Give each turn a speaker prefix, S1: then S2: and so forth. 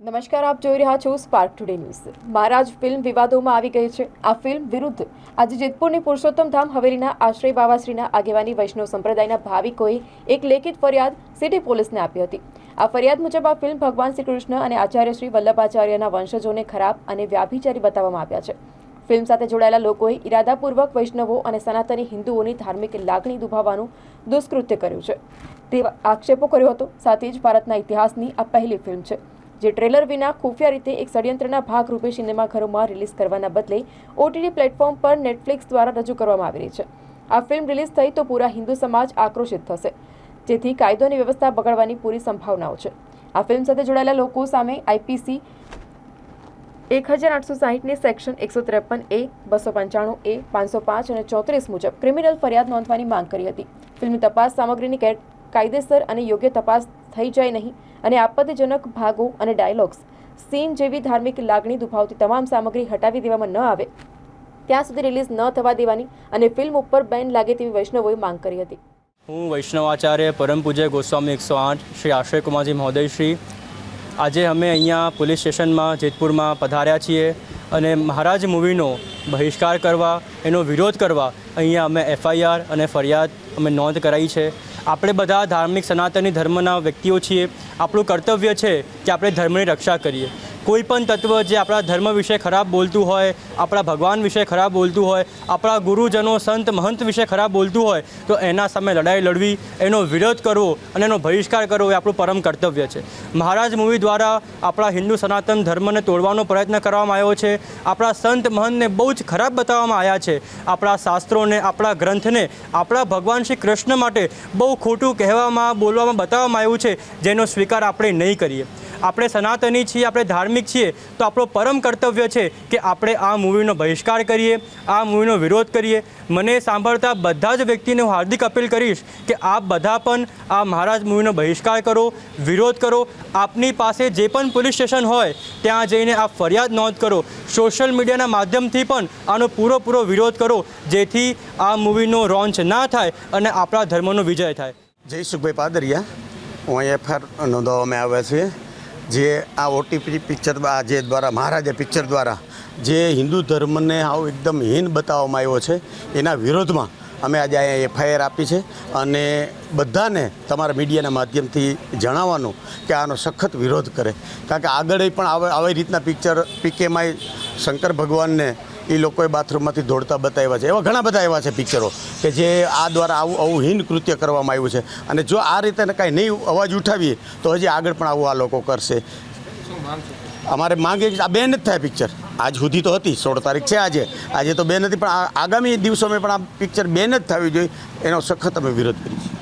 S1: નમસ્કાર, આપ જોઈ રહ્યા છો Spark today news Maharaj film વિવાદોમાં આવી ગઈ છે. આ ફિલ્મ વિરુદ્ધ આજે જેતપુરની પુરુષોત્તમ ધામ હવેલીના આશ્રય બાવાશ્રીના આગેવાની વૈષ્ણવ સંપ્રદાયના ભાવિકોએ એક લેખિત ફરિયાદ સિટી પોલીસને આપી હતી. આ ફરિયાદ મુજબ આ ફિલ્મ ભગવાન શ્રી કૃષ્ણ અને આચાર્ય શ્રી વલ્લભાચાર્યના વંશજોને ખરાબ અને વ્યાભિચારી બતાવવામાં આવ્યા છે. ફિલ્મ સાથે જોડાયેલા લોકોએ ઇરાદાપૂર્વક વૈષ્ણવો અને સનાતની હિન્દુઓની ધાર્મિક લાગણી દુભાવવાનું દુષ્કૃત્ય કર્યું છે. તેવા આક્ષેપો કર્યો હતો. સાથે જ ભારતના ઇતિહાસની આ પહેલી ફિલ્મ છે. જે ટ્રેલર વિના ખુફિયા રીતે એક ષડયંત્રના ભાગરૂપે સિનેમાઘરોમાં રિલીઝ કરવાના બદલે ઓટીટી પ્લેટફોર્મ પર નેટફ્લિક્સ દ્વારા રજૂ કરવામાં આવી રહી છે. આ ફિલ્મ રિલીઝ થઈ તો પૂરા હિન્દુ સમાજ આક્રોશિત થશે. જેથી કાયદોની વ્યવસ્થા બગડવાની પૂરી સંભાવનાઓ છે. આ ફિલ્મ સાથે જોડાયેલા લોકો સામે આઈપીસી એક હજાર આઠસો સાહીઠની સેક્શન એકસો ત્રેપન એ બસો પંચાણું એ પાંચસો પાંચ અને ચોત્રીસ મુજબ ક્રિમિનલ ફરિયાદ નોંધવાની માંગ કરી હતી. ફિલ્મની તપાસ સામગ્રીની કાયદેસર અને યોગ્ય તપાસ થઈ જાય નહીં અને આપત્તિજનક ભાગો અને ડાયલોગ્સ સીન જેવી ધાર્મિક લાગણી દુભાવતી તમામ સામગ્રી હટાવી દેવામાં ન આવે. ત્યાં સુધી રિલીઝ ન થવા દેવાની અને ફિલ્મ ઉપર બેન લાગે તેવી વૈષ્ણવોએ માંગ કરી હતી.
S2: હું વૈષ્ણવાચાર્ય પરમ પૂજ્ય ગોસ્વામી એકસો આઠ, શ્રી આશ્રય કુમારજી મહોદયશ્રી આજે અમે અહીંયા પોલીસ સ્ટેશનમાં જેતપુરમાં પધાર્યા છીએ અને મહારાજ મૂવીનો બહિષ્કાર કરવા એનો વિરોધ કરવા અહીંયા અમે એફઆઈઆર અને ફરિયાદ અમે નોંધ કરાવી છે. આપણે બધા ધાર્મિક સનાતની ધર્મના વ્યક્તિઓ છીએ. આપણું કર્તવ્ય છે કે આપણે ધર્મની રક્ષા કરીએ. કોઈ પણ તત્વ જે આપણા ધર્મ વિશે ખરાબ બોલતું હોય, આપણા ભગવાન વિશે ખરાબ બોલતું હોય, આપણા ગુરુજનો, સંત, મહંત વિશે ખરાબ બોલતું હોય, તો એના સામે લડાઈ લડવી, એનો વિરોધ કરવો અને એનો બહિષ્કાર કરવો એ આપણું પરમ કર્તવ્ય છે. મહારાજ મૂવી દ્વારા આપણા હિન્દુ સનાતન ધર્મને તોડવાનો પ્રયત્ન કરવામાં આવ્યો છે. આપણા સંત, મહંતને બહુ જ ખરાબ બતાવવામાં આવ્યા છે. આપણા શાસ્ત્રોને, આપણા ગ્રંથને, આપણા ભગવાન શ્રી કૃષ્ણ માટે બહુ ખોટું કહેવામાં, બોલવામાં બતાવવામાં આવ્યું છે, જેનો સ્વીકાર આપણે નહીં કરીએ. આપણે સનાતની છીએ, આપણે ધાર્મિક છીએ, તો આપણો પરમ કર્તવ્ય છે કે આપણે આ મૂવીનો બહિષ્કાર કરીએ, આ મૂવીનો વિરોધ કરીએ. મને સાંભળતા બધા જ વ્યક્તિને હું હાર્દિક અપીલ કરીશ કે આપ બધા પણ આ મહારાજ મૂવીનો બહિષ્કાર કરો, વિરોધ કરો. આપની પાસે જે પણ પોલીસ સ્ટેશન હોય, ત્યાં જઈને આપ ફરિયાદ નોંધ કરો. સોશિયલ મીડિયાના માધ્યમથી પણ આનો પૂરો વિરોધ કરો, જેથી આ મૂવીનો રોન્ચ ના થાય અને આપણા ધર્મનો વિજય થાય.
S3: જય સુખભાઈ પાદરિયા. હું અહીં એફઆર નોંધવામાં આવ્યા છે જે આ ઓટીપી પિક્ચર જે દ્વારા મહારાજા પિક્ચર દ્વારા જે હિન્દુ ધર્મને આવું એકદમ હીન બતાવવામાં આવ્યો છે, એના વિરોધમાં અમે આજે અહીંયા એફઆઈઆર આપી છે અને બધાને તમારા મીડિયાના માધ્યમથી જણાવવાનું કે આનો સખત વિરોધ કરે. કારણ કે આગળ પણ આવી રીતના પિક્ચર પીકેમાંય શંકર ભગવાનને એ લોકોએ બાથરૂમમાંથી દોડતા બતાવ્યા છે. એવા ઘણા બધા એવા છે પિક્ચરો કે જે આ દ્વારા આવું આવું હીન કૃત્ય કરવામાં આવ્યું છે. અને જો આ રીતે કાંઈ નહીં અવાજ ઉઠાવીએ, તો હજી આગળ પણ આવું આ લોકો કરશે. અમારે માંગે આ બેન જ થાય પિક્ચર. આજ સુધી તો હતી, સોળ તારીખ છે આજે. આજે તો બેન હતી, પણ આગામી દિવસોમાં પણ આ પિક્ચર બેન જ થવી જોઈએ. એનો સખત અમે વિરોધ કરીએ છીએ.